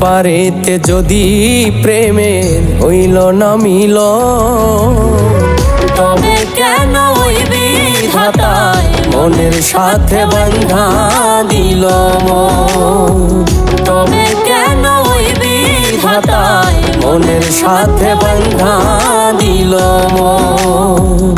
পারেতে যদি প্রেমের হইল না মিল, তবে কেন ওই মনের সাথে বন্ধা দিল। তবে কেন ওই মনের সাথে বন্ধা দিল মন।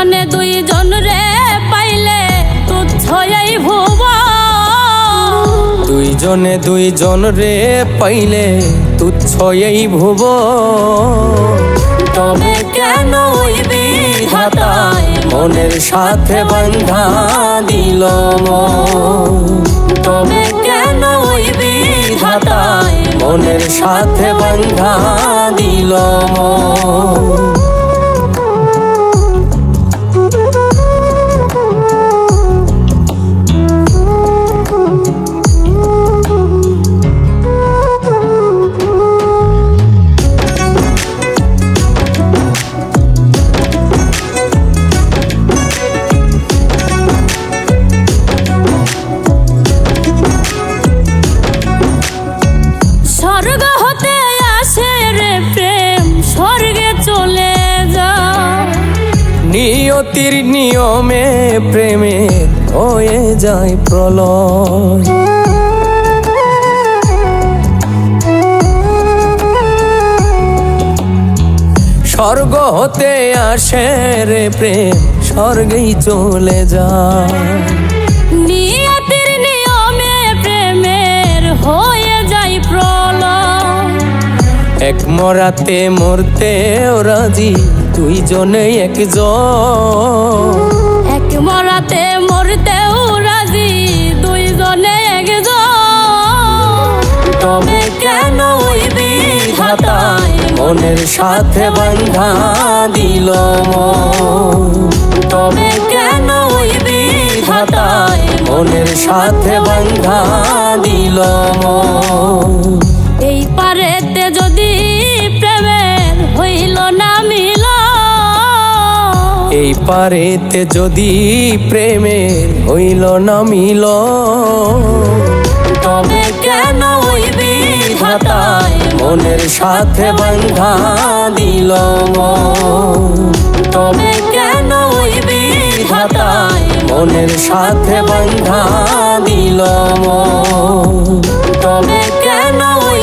দুইজনে দুইজন রে পাইলে তুচ্ছ এই ভুব দুইজনে দুইজন রে পাইলে তুচ্ছ এই ভুব তবে কেন বিধাতায় মনের সাথে বন্ধা দিল। তবে কেন বিধাতায় মনের সাথে বন্ধা দিল নিয়তির নিয়মে প্রেমে হয়ে যায় প্রলয়। স্বর্গ হতে আসে রে প্রেম স্বর্গেই চলে যায়। নিয়তির নিয়মে প্রেমের হয়ে যায় প্রলয়। এক মরাতে মরতে রাজি দুইজনে একজন এক মরাতে মরতেও রাজি, দুইজনে একজন তবে কেন বিধাতায় মনের সাথে বন্ধা দিল। তবে কেন বিধাতায় মনের সাথে বন্ধা দিল। এই পারেতে এই পারেতে যদি প্রেমের হইল না মিল তবে কেন মনের সাথে বন্ধা দিল। তবে কেন মনের সাথে বন্ধা দিল। তবে কেন ওই